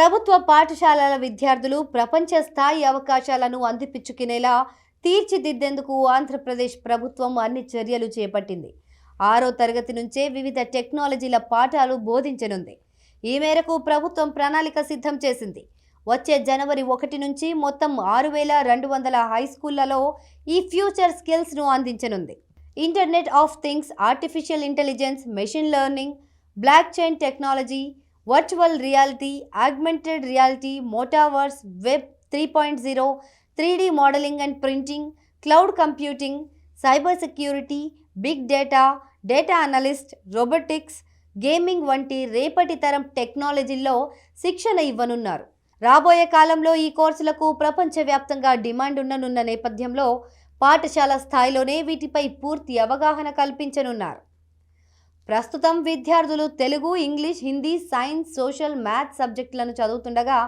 ప్రభుత్వ పాఠశాలల విద్యార్థులు ప్రపంచ స్థాయి అవకాశాలను అందిపించుకునేలా తీర్చిదిద్దేందుకు ఆంధ్రప్రదేశ్ ప్రభుత్వం అన్ని చర్యలు చేపట్టింది. ఆరో తరగతి నుంచే వివిధ టెక్నాలజీల పాఠాలు బోధించనుంది. ఈ మేరకు ప్రభుత్వం ప్రణాళిక సిద్ధం చేసింది. వచ్చే జనవరి ఒకటి నుంచి మొత్తం ఆరు వేల రెండు వందల హై స్కూళ్ళలో ఈ ఫ్యూచర్ స్కిల్స్ను అందించనుంది. Internet of things artificial intelligence machine learning blockchain technology virtual reality augmented reality metaverse web three point zero three D modelling and printing cloud computing cyber security big data data analyst robotics gaming వంటి రేపటి తరం టెక్నాలజీల్లో శిక్షణ ఇవ్వనున్నారు. రాబోయే కాలంలో ఈ కోర్సులకు ప్రపంచవ్యాప్తంగా డిమాండ్ ఉండనున్న నేపథ్యంలో పాఠశాల స్థాయిలోనే వీటిపై పూర్తి అవగాహన కల్పించనున్నారు. ప్రస్తుతం విద్యార్థులు Telugu English Hindi science social maths సబ్జెక్టులను చదువుతుండగా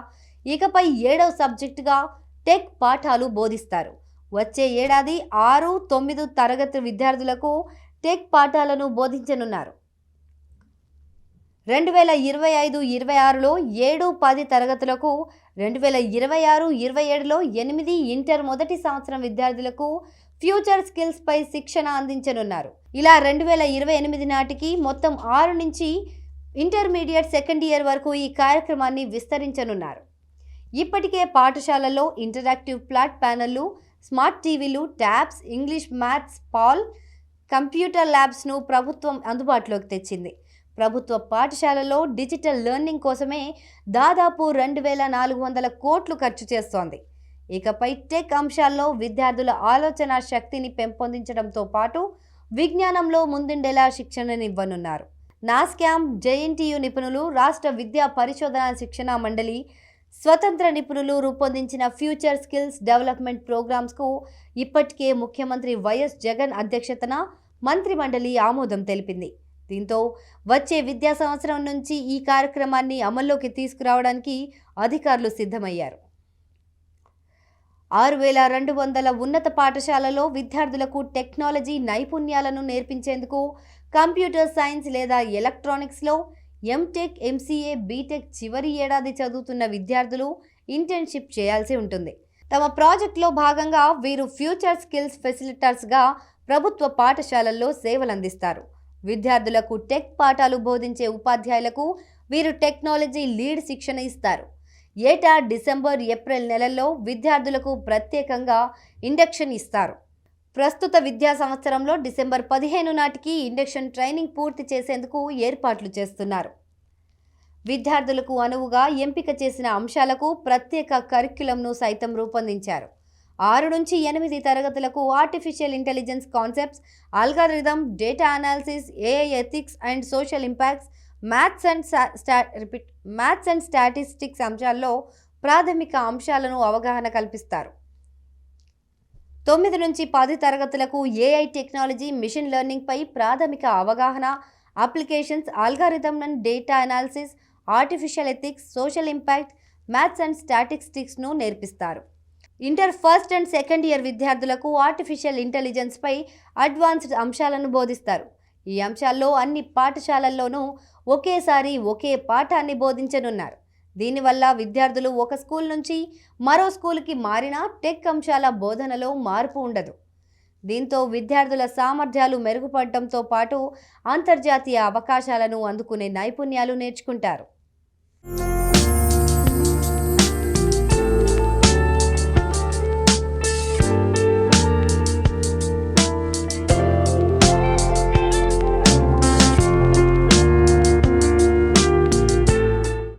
ఇకపై ఏడవ సబ్జెక్టుగా టెక్ పాఠాలు బోధిస్తారు. వచ్చే ఏడాది ఆరు తొమ్మిది తరగతి విద్యార్థులకు టెక్ పాఠాలను బోధించనున్నారు. రెండు వేల ఇరవై ఐదు ఇరవై ఆరులో ఏడు పది తరగతులకు రెండు వేల ఇరవై ఆరు ఇరవై ఏడులో ఎనిమిది ఇంటర్ మొదటి సంవత్సరం విద్యార్థులకు ఫ్యూచర్ స్కిల్స్పై శిక్షణ అందించనున్నారు. ఇలా రెండు వేల ఇరవై ఎనిమిది నాటికి మొత్తం ఆరు నుంచి ఇంటర్మీడియట్ సెకండ్ ఇయర్ వరకు ఈ కార్యక్రమాన్ని విస్తరించనున్నారు. ఇప్పటికే పాఠశాలల్లో ఇంటరాక్టివ్ ప్లాట్ ప్యానెళ్ళు స్మార్ట్ టీవీలు ట్యాబ్స్ ఇంగ్లీష్ మ్యాథ్స్ పాల్ కంప్యూటర్ ల్యాబ్స్ను ప్రభుత్వం అందుబాటులోకి తెచ్చింది. ప్రభుత్వ పాఠశాలలో డిజిటల్ లెర్నింగ్ కోసమే దాదాపు రెండు వేల నాలుగు వందల కోట్లు ఖర్చు చేస్తోంది. ఇకపై టెక్ అంశాల్లో విద్యార్థుల ఆలోచన శక్తిని పెంపొందించడంతో పాటు విజ్ఞానంలో ముందుండేలా శిక్షణనివ్వనున్నారు. నాస్కామ్ జేఎన్టీయు నిపుణులు రాష్ట్ర విద్యా పరిశోధన శిక్షణ మండలి స్వతంత్ర నిపుణులు రూపొందించిన ఫ్యూచర్ స్కిల్స్ డెవలప్మెంట్ ప్రోగ్రామ్స్కు ఇప్పటికే ముఖ్యమంత్రి వైఎస్ జగన్ అధ్యక్షతన మంత్రి మండలి ఆమోదం తెలిపింది. దీంతో వచ్చే విద్యా సంవత్సరం నుంచి ఈ కార్యక్రమాన్ని అమల్లోకి తీసుకురావడానికి అధికారులు సిద్ధమయ్యారు. ఆరు వేల రెండు వందల ఉన్నత పాఠశాలలో విద్యార్థులకు టెక్నాలజీ నైపుణ్యాలను నేర్పించేందుకు కంప్యూటర్ సైన్స్ లేదా ఎలక్ట్రానిక్స్లో ఎంటెక్ ఎంసీఏ బీటెక్ చివరి ఏడాది చదువుతున్న విద్యార్థులు ఇంటర్న్షిప్ చేయాల్సి ఉంటుంది. తమ ప్రాజెక్టులో భాగంగా వీరు ఫ్యూచర్ స్కిల్స్ ఫెసిలిటర్స్గా ప్రభుత్వ పాఠశాలల్లో సేవలందిస్తారు. విద్యార్థులకు టెక్ పాఠాలు బోధించే ఉపాధ్యాయులకు వీరు టెక్నాలజీ లీడ్ శిక్షణ ఇస్తారు. ఏటా డిసెంబర్ ఏప్రిల్ నెలల్లో విద్యార్థులకు ప్రత్యేకంగా ఇండక్షన్ ఇస్తారు. ప్రస్తుత విద్యా సంవత్సరంలో డిసెంబర్ పదిహేను నాటికి ఇండక్షన్ ట్రైనింగ్ పూర్తి చేసేందుకు ఏర్పాట్లు చేస్తున్నారు. విద్యార్థులకు అనువుగా ఎంపిక చేసిన అంశాలకు ప్రత్యేక కరిక్యులంను సైతం రూపొందించారు. ఆరు నుంచి ఎనిమిది తరగతులకు artificial intelligence concepts algorithm data analysis AI ethics and social impacts maths and స్టా రిపీట్ మ్యాథ్స్ అండ్ స్టాటిస్టిక్స్ అంశాల్లో ప్రాథమిక అంశాలను అవగాహన కల్పిస్తారు. తొమ్మిది నుంచి పది తరగతులకు ఏఐ టెక్నాలజీ మిషన్ లెర్నింగ్పై ప్రాథమిక అవగాహన applications algorithm and data analysis artificial ethics social impact maths and స్టాటిస్టిక్స్ను నేర్పిస్తారు. Inter first and second year విద్యార్థులకు ఆర్టిఫిషియల్ ఇంటెలిజెన్స్పై అడ్వాన్స్డ్ అంశాలను బోధిస్తారు. ఈ అంశాల్లో అన్ని పాఠశాలల్లోనూ ఒకేసారి ఒకే పాఠాన్ని బోధించనున్నారు. దీనివల్ల విద్యార్థులు ఒక స్కూల్ నుంచి మరో స్కూల్కి మారినా టెక్ అంశాల బోధనలో మార్పు ఉండదు. దీంతో విద్యార్థుల సామర్థ్యాలు మెరుగుపడటంతో పాటు అంతర్జాతీయ అవకాశాలను అందుకునే నైపుణ్యాలు నేర్చుకుంటారు.